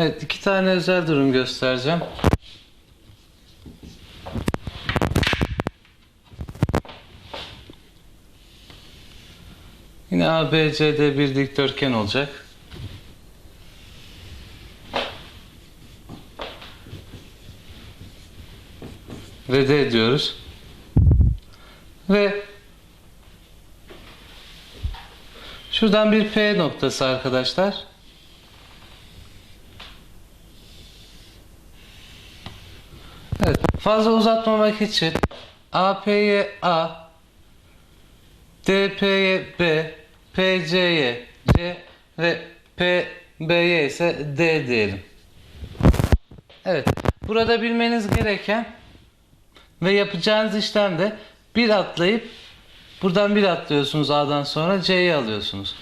Evet iki tane özel durum göstereceğim. Yine ABCD bir dikdörtgen olacak. Ve D diyoruz. Ve şuradan bir P noktası arkadaşlar. Evet, fazla uzatmamak için AP'ye A, DP'ye B, PC'ye C ve PB'ye ise D diyelim. Evet, burada bilmeniz gereken ve yapacağınız işlemde bir atlayıp buradan bir atlıyorsunuz A'dan sonra C'yi alıyorsunuz.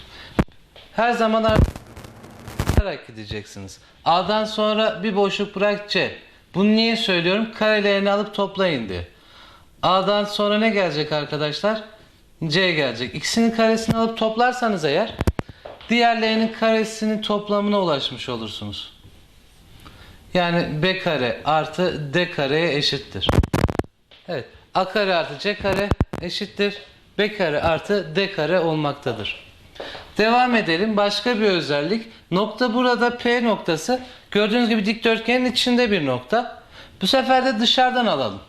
Her zaman artarak gideceksiniz. A'dan sonra bir boşluk bırak C. Bunu niye söylüyorum? Karelerini alıp toplayın diye. A'dan sonra ne gelecek arkadaşlar? C gelecek. İkisinin karesini alıp toplarsanız eğer diğerlerinin karesinin toplamına ulaşmış olursunuz. Yani B kare artı D kareye eşittir. Evet. A kare artı C kare eşittir. B kare artı D kare olmaktadır. Devam edelim. Başka bir özellik. Nokta burada P noktası. Gördüğünüz gibi dikdörtgenin içinde bir nokta. Bu sefer de dışarıdan alalım.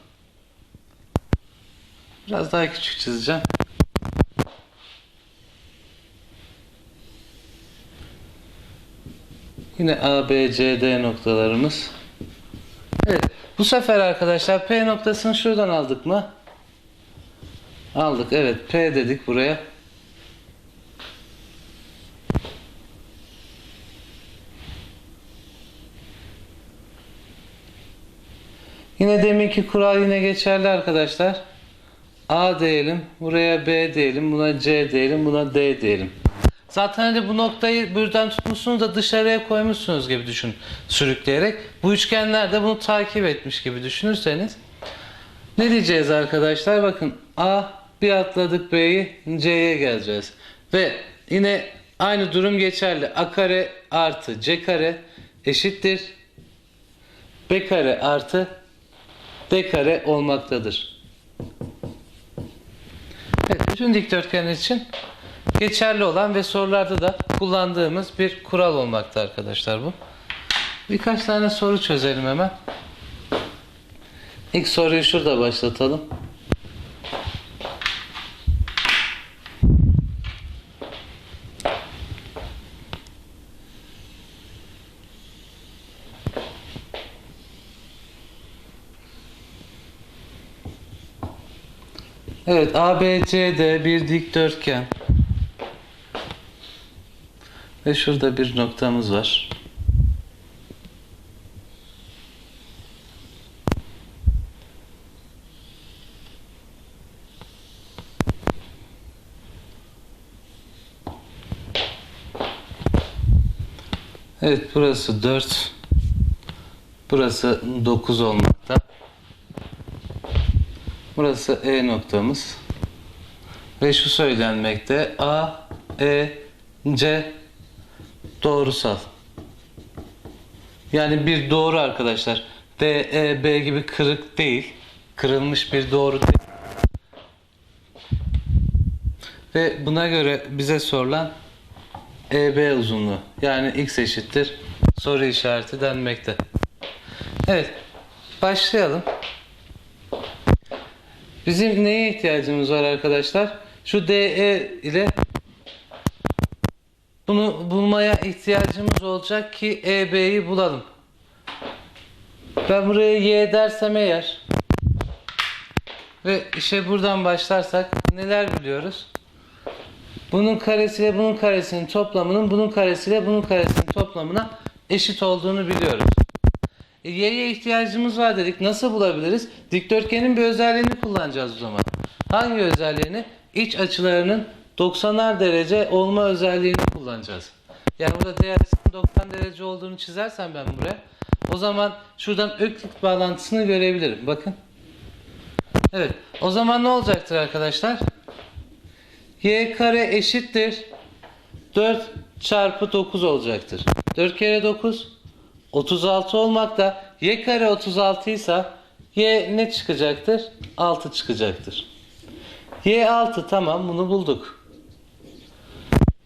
Biraz daha küçük çizeceğim. Yine A, B, C, D noktalarımız. Evet. Bu sefer arkadaşlar P noktasını şuradan aldık mı? Aldık. Evet. P dedik buraya. Yine deminki kural yine geçerli arkadaşlar. A diyelim, buraya B diyelim, buna C diyelim, buna D diyelim. Zaten hani bu noktayı buradan tutmuşsunuz da dışarıya koymuşsunuz gibi düşün sürükleyerek. Bu üçgenler de bunu takip etmiş gibi düşünürseniz. Ne diyeceğiz arkadaşlar? Bakın A bir atladık B'yi C'ye geleceğiz. Ve yine aynı durum geçerli. A kare artı C kare eşittir. B kare artı D kare olmaktadır. Evet, bütün dikdörtgenler için geçerli olan ve sorularda da kullandığımız bir kural olmakta arkadaşlar bu. Birkaç tane soru çözelim hemen. İlk soruyu şurada başlatalım. Evet ABCD bir dikdörtgen. Ve şurada bir noktamız var. Evet burası 4. Burası 9 olmakta. Burası E noktamız. Ve şu söylenmekte. A, E, C doğrusal. Yani bir doğru arkadaşlar. D, E, B gibi kırık değil. Kırılmış bir doğru değil. Ve buna göre bize sorulan EB uzunluğu. Yani x eşittir soru işareti denmekte. Evet. Başlayalım. Bizim neye ihtiyacımız var arkadaşlar? Şu DE ile bunu bulmaya ihtiyacımız olacak ki EB'yi bulalım. Ben buraya Y dersem eğer ve işe buradan başlarsak neler biliyoruz? Bunun karesiyle bunun karesinin toplamının bunun karesiyle bunun karesinin toplamına eşit olduğunu biliyoruz. E, y'ye ihtiyacımız var dedik. Nasıl bulabiliriz? Dikdörtgenin bir özelliğini kullanacağız o zaman. Hangi özelliğini? İç açılarının 90'ar derece olma özelliğini kullanacağız. Yani burada d açısının 90 derece olduğunu çizersem ben buraya o zaman şuradan öklit bağlantısını görebilirim. Bakın. Evet. O zaman ne olacaktır arkadaşlar? y kare eşittir 4 çarpı 9 olacaktır. 4 kere 9 36 olmakta. Y kare 36 ise Y ne çıkacaktır? 6 çıkacaktır. Y 6 tamam bunu bulduk.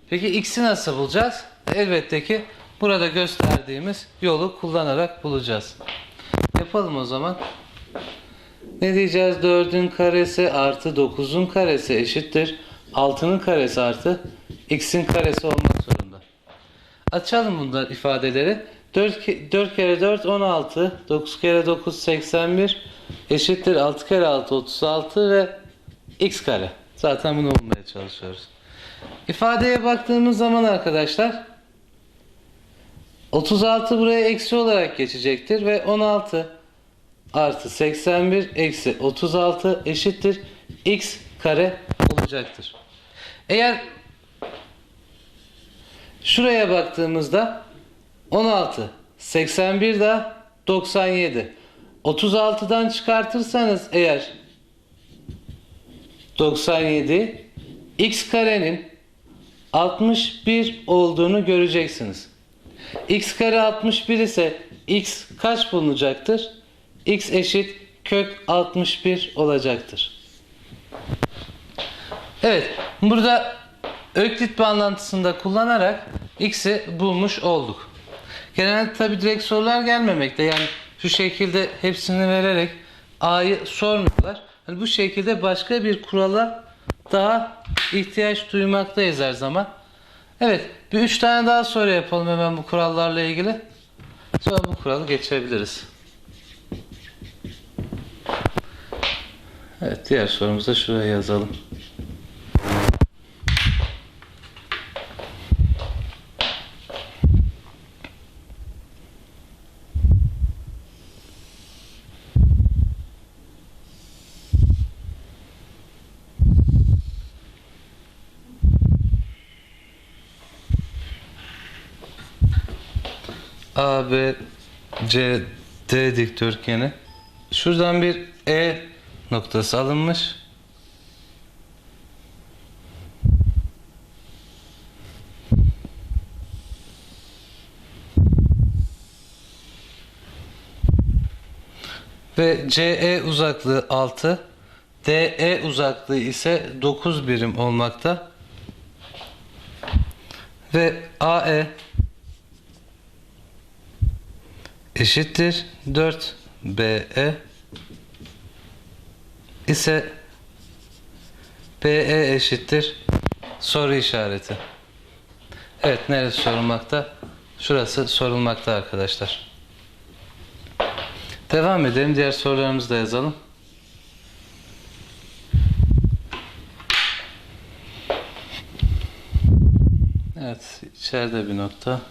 Peki x'i nasıl bulacağız? Elbette ki burada gösterdiğimiz yolu kullanarak bulacağız. Yapalım o zaman. Ne diyeceğiz? 4'ün karesi artı 9'un karesi eşittir. 6'nın karesi artı x'in karesi olmak zorunda. Açalım bunlar ifadeleri. 4, 4 kere 4 16, 9 kere 9 81 eşittir 6 kere 6 36 ve x kare. Zaten bunu bulmaya çalışıyoruz. İfadeye baktığımız zaman arkadaşlar 36 buraya eksi olarak geçecektir ve 16 artı 81 eksi 36 eşittir x kare olacaktır. Eğer şuraya baktığımızda 16 81 de 97 36'dan çıkartırsanız eğer 97 x karenin 61 olduğunu göreceksiniz. x kare 61 ise x kaç bulunacaktır? x eşit kök 61 olacaktır. Evet, burada Öklit bağlantısında kullanarak x'i bulmuş olduk. Genelde tabi direkt sorular gelmemekte. Yani şu şekilde hepsini vererek a'yı sormuyorlar. Yani bu şekilde başka bir kurala daha ihtiyaç duymaktayız her zaman. Evet, bir üç tane daha soru yapalım hemen bu kurallarla ilgili. Sonra bu kuralı geçebiliriz. Evet, diğer sorumuzu şuraya yazalım. B, C, D dikdörtgeni. Şuradan bir E noktası alınmış. Ve CE uzaklığı 6, DE uzaklığı ise 9 birim olmakta. Ve AE eşittir 4 BE ise BE eşittir soru işareti. Evet neresi sorulmakta? Şurası sorulmakta arkadaşlar. Devam edelim. Diğer sorularımızı da yazalım. Evet içeride bir nokta.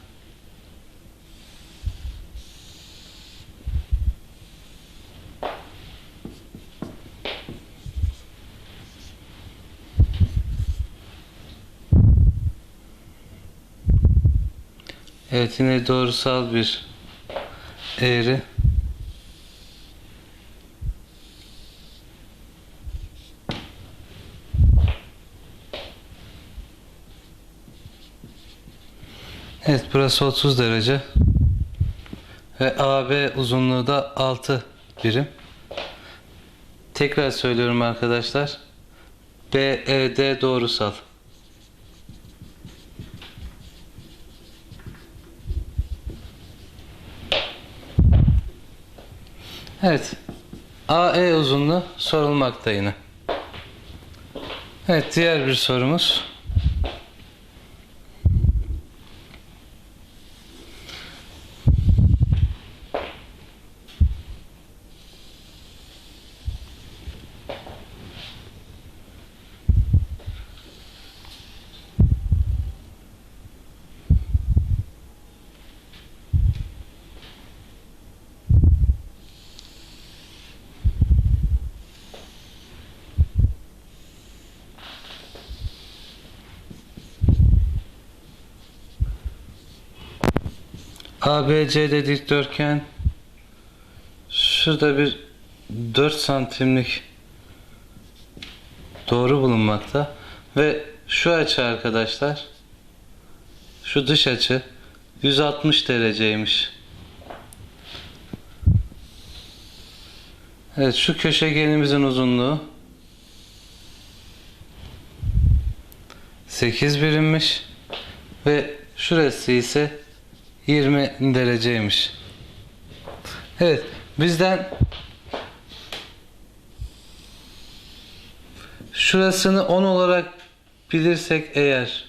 Evet yine doğrusal bir eğri. Evet burası 30 derece. Ve AB uzunluğu da 6 birim. Tekrar söylüyorum arkadaşlar. BED doğrusal. Evet. AE uzunluğu sorulmakta yine. Evet diğer bir sorumuz. ABC'de dikdörtgen şurada bir 4 santimlik doğru bulunmakta ve şu açı arkadaşlar şu dış açı 160 dereceymiş. Evet şu köşegenimizin uzunluğu 8 birimmiş ve şurası ise 20 dereceymiş. Evet bizden şurasını 10 olarak bilirsek eğer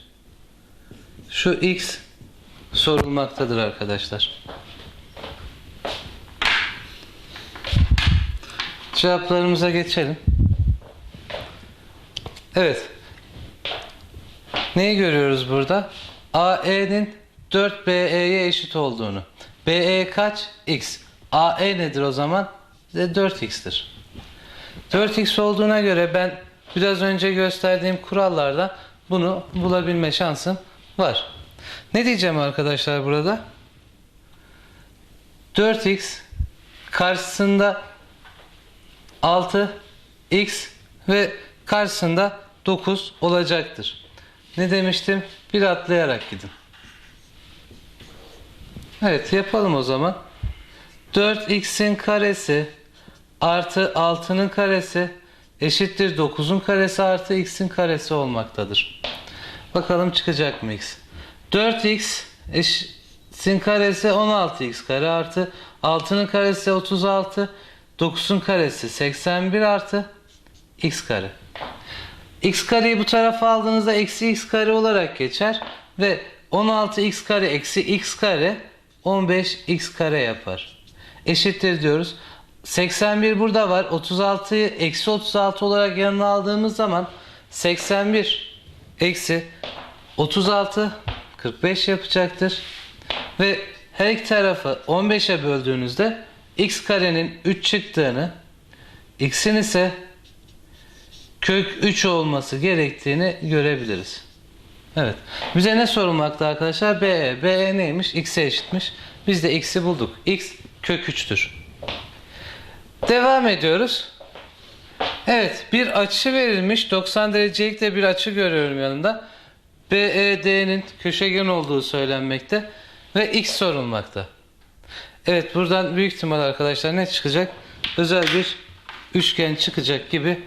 şu x sorulmaktadır arkadaşlar. Cevaplarımıza geçelim. Evet. Neyi görüyoruz burada? AE'nin 4BE'ye eşit olduğunu. BE kaç? X. AE nedir o zaman? De 4X'tir. 4X olduğuna göre ben biraz önce gösterdiğim kurallardan bunu bulabilme şansım var. Ne diyeceğim arkadaşlar burada? 4X karşısında 6 x ve karşısında 9 olacaktır. Ne demiştim? Bir atlayarak gidin. Evet yapalım o zaman. 4x'in karesi artı 6'nın karesi eşittir 9'un karesi artı x'in karesi olmaktadır. Bakalım çıkacak mı x? 4x x'in karesi 16x kare artı 6'nın karesi 36 9'un karesi 81 artı x kare. x kareyi bu tarafa aldığınızda eksi x kare olarak geçer ve 16x kare eksi x kare 15x kare yapar. Eşittir diyoruz. 81 burada var. 36'yı eksi 36 olarak yanına aldığımız zaman 81 eksi 36 45 yapacaktır. Ve her iki tarafı 15'e böldüğünüzde x karenin 3 çıktığını x'in ise kök 3 olması gerektiğini görebiliriz. Evet. Bize ne sorulmakta arkadaşlar? BE. BE neymiş? X'e eşitmiş. Biz de X'i bulduk. X kök 3'tür. Devam ediyoruz. Evet. Bir açı verilmiş. 90 derecelik de bir açı görüyorum yanında. BED'nin köşegen olduğu söylenmekte. Ve X sorulmakta. Evet buradan büyük ihtimal arkadaşlar ne çıkacak? Özel bir üçgen çıkacak gibi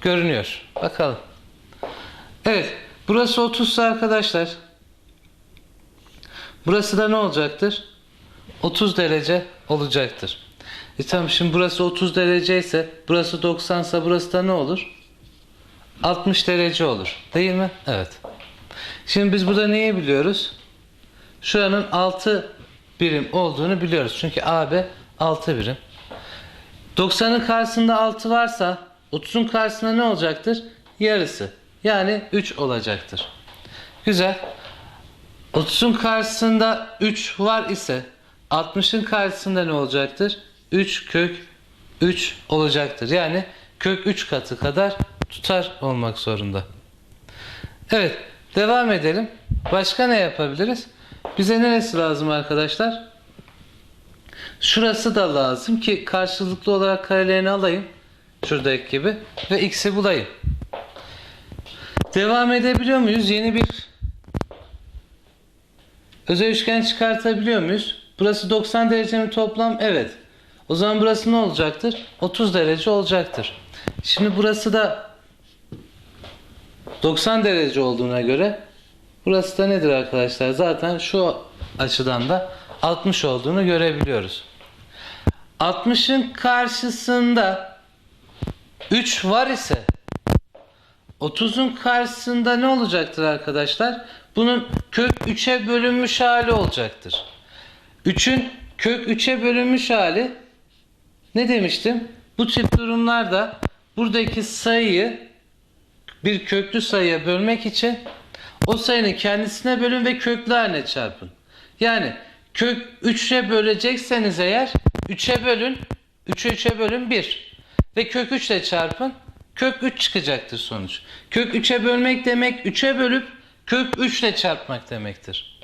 görünüyor. Bakalım. Evet burası 30 ise arkadaşlar burası da ne olacaktır? 30 derece olacaktır. E tamam şimdi burası 30 derece ise burası 90 ise burası da ne olur? 60 derece olur. Değil mi? Evet. Şimdi biz burada neyi biliyoruz? Şuranın 6 birim olduğunu biliyoruz. Çünkü AB 6 birim. 90'ın karşısında 6 varsa 30'un karşısında ne olacaktır? Yarısı. Yani 3 olacaktır. Güzel. 30'un karşısında 3 var ise 60'ın karşısında ne olacaktır? 3 kök 3 olacaktır. Yani kök 3 katı kadar tutar olmak zorunda. Evet. Devam edelim. Başka ne yapabiliriz? Bize neresi lazım arkadaşlar? Şurası da lazım ki karşılıklı olarak karelerini alayım. Şuradaki gibi. Ve x'i bulayım. Devam edebiliyor muyuz? Yeni bir özel üçgen çıkartabiliyor muyuz? Burası 90 derece mi toplam? Evet. O zaman burası ne olacaktır? 30 derece olacaktır. Şimdi burası da 90 derece olduğuna göre burası da nedir arkadaşlar? Zaten şu açıdan da 60 olduğunu görebiliyoruz. 60'ın karşısında 3 var ise 30'un karşısında ne olacaktır arkadaşlar? Bunun kök 3'e bölünmüş hali olacaktır. 3'ün kök 3'e bölünmüş hali ne demiştim? Bu tip durumlarda buradaki sayıyı bir köklü sayıya bölmek için o sayının kendisine bölün ve köklü haline çarpın. Yani kök 3'e bölecekseniz eğer 3'e bölün 3'e 3'e bölün 1 ve kök 3 ile çarpın kök 3 çıkacaktır sonuç. Kök 3'e bölmek demek 3'e bölüp kök 3 ile çarpmak demektir.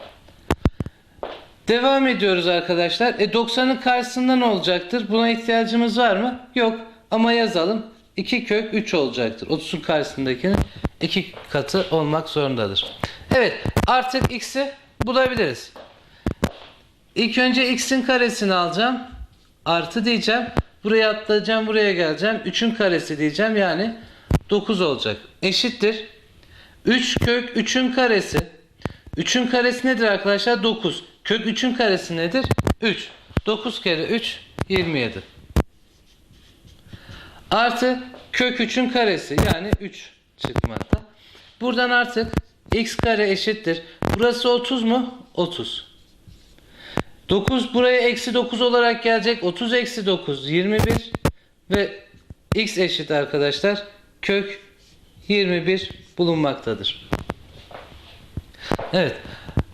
Devam ediyoruz arkadaşlar. E 90'ın karşısında ne olacaktır? Buna ihtiyacımız var mı? Yok. Ama yazalım. 2 kök 3 olacaktır. 30'un karşısındakinin 2 katı olmak zorundadır. Evet. Artık x'i bulabiliriz. İlk önce x'in karesini alacağım. Artı diyeceğim. Buraya atlayacağım, buraya geleceğim. 3'ün karesi diyeceğim yani 9 olacak. Eşittir. 3 kök 3'ün karesi. 3'ün karesi nedir arkadaşlar? 9. Kök 3'ün karesi nedir? 3. 9 kere 3 27. Artı kök 3'ün karesi yani 3 çıkmakta. Buradan artık x kare eşittir. Burası 30 mu? 30. 9 buraya eksi 9 olarak gelecek. 30 eksi 9 21 ve x eşit arkadaşlar kök 21 bulunmaktadır. Evet.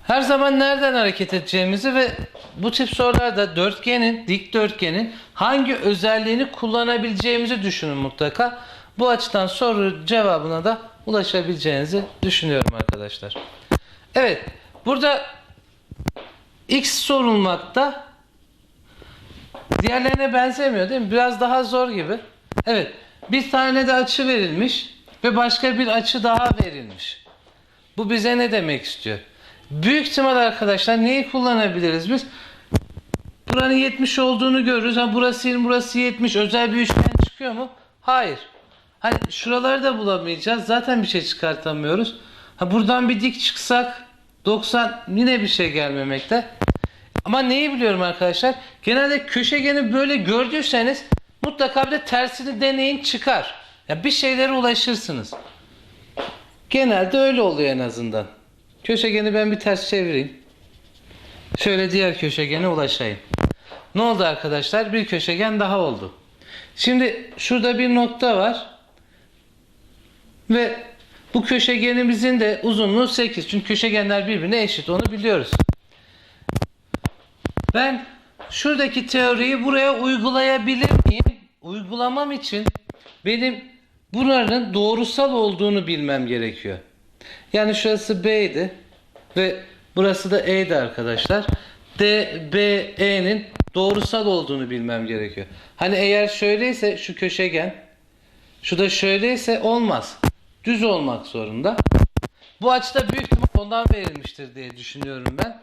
Her zaman nereden hareket edeceğimizi ve bu tip sorularda dörtgenin, dikdörtgenin hangi özelliğini kullanabileceğimizi düşünün mutlaka. Bu açıdan soru cevabına da ulaşabileceğinizi düşünüyorum arkadaşlar. Evet. Burada x sorulmakta diğerlerine benzemiyor değil mi? Biraz daha zor gibi. Evet. Bir tane de açı verilmiş ve başka bir açı daha verilmiş. Bu bize ne demek istiyor? Büyük ihtimal arkadaşlar neyi kullanabiliriz biz? Buranın 70 olduğunu görürüz. Ha burası 20, burası 70. Özel bir üçgen çıkıyor mu? Hayır. Hani şuraları da bulamayacağız. Zaten bir şey çıkartamıyoruz. Ha buradan bir dik çıksak 90 yine bir şey gelmemekte. Ama neyi biliyorum arkadaşlar? Genelde köşegeni böyle gördüyseniz mutlaka bir de tersini deneyin çıkar. Ya bir şeylere ulaşırsınız. Genelde öyle oluyor en azından. Köşegeni ben bir ters çevireyim. Şöyle diğer köşegene ulaşayım. Ne oldu arkadaşlar? Bir köşegen daha oldu. Şimdi şurada bir nokta var. Ve bu köşegenimizin de uzunluğu 8. Çünkü köşegenler birbirine eşit. Onu biliyoruz. Ben şuradaki teoriyi buraya uygulayabilir miyim? Uygulamam için benim buranın doğrusal olduğunu bilmem gerekiyor. Yani şurası B'ydi ve burası da E'di arkadaşlar. DBE'nin doğrusal olduğunu bilmem gerekiyor. Hani eğer şöyleyse şu köşegen, şu da şöyleyse olmaz. Düz olmak zorunda. Bu açıda büyük ihtimal ondan verilmiştir diye düşünüyorum ben.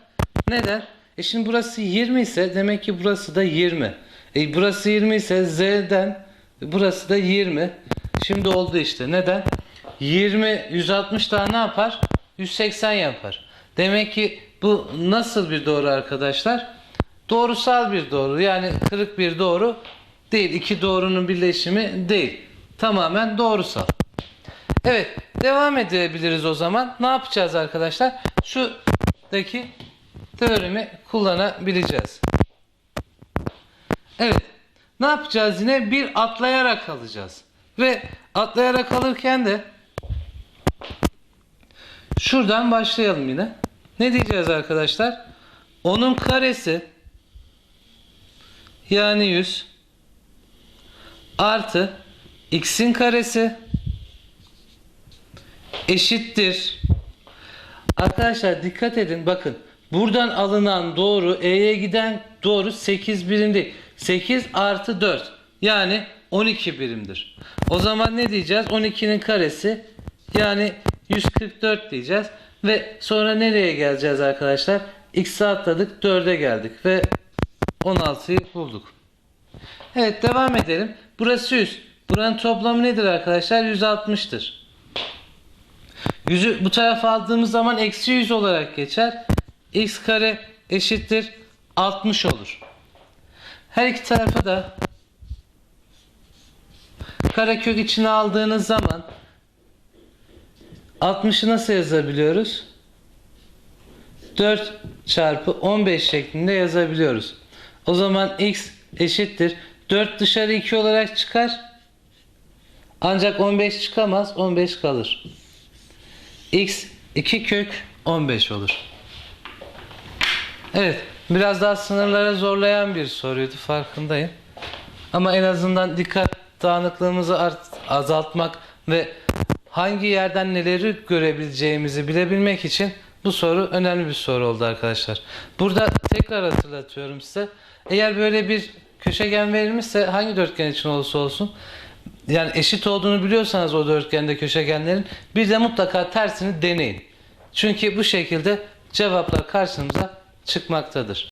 Neden? E şimdi burası 20 ise demek ki burası da 20. E burası 20 ise Z'den burası da 20. Şimdi oldu işte. Neden? 20 160 daha ne yapar? 180 yapar. Demek ki bu nasıl bir doğru arkadaşlar? Doğrusal bir doğru. Yani kırık bir doğru değil. İki doğrunun birleşimi değil. Tamamen doğrusal. Evet, devam edebiliriz o zaman. Ne yapacağız arkadaşlar? Şuradaki teoremi kullanabileceğiz. Evet. Ne yapacağız yine? Bir atlayarak alacağız. Ve atlayarak alırken de şuradan başlayalım yine. Ne diyeceğiz arkadaşlar? Onun karesi yani 100 artı x'in karesi eşittir. Arkadaşlar dikkat edin bakın. Buradan alınan doğru E'ye giden doğru 8 birim değil. 8 artı 4 yani 12 birimdir. O zaman ne diyeceğiz? 12'nin karesi yani 144 diyeceğiz. Ve sonra nereye geleceğiz arkadaşlar? X'e atladık 4'e geldik ve 16'yı bulduk. Evet devam edelim. Burası 100. Buranın toplamı nedir arkadaşlar? 160'tır. 100'ü bu tarafa aldığımız zaman eksi 100 olarak geçer. X kare eşittir 60 olur. Her iki tarafı da karekök içine aldığınız zaman 60'ı nasıl yazabiliyoruz? 4 çarpı 15 şeklinde yazabiliyoruz. O zaman x eşittir. 4 dışarı 2 olarak çıkar. Ancak 15 çıkamaz. 15 kalır. x 2 kök 15 olur. Evet. Biraz daha sınırlara zorlayan bir soruydu. Farkındayım. Ama en azından dikkat dağınıklığımızı art, azaltmak ve hangi yerden neleri görebileceğimizi bilebilmek için bu soru önemli bir soru oldu arkadaşlar. Burada tekrar hatırlatıyorum size. Eğer böyle bir köşegen verilmişse hangi dörtgen için olursa olsun yani eşit olduğunu biliyorsanız o dörtgende köşegenlerin bir de mutlaka tersini deneyin. Çünkü bu şekilde cevaplar karşınıza çıkmaktadır.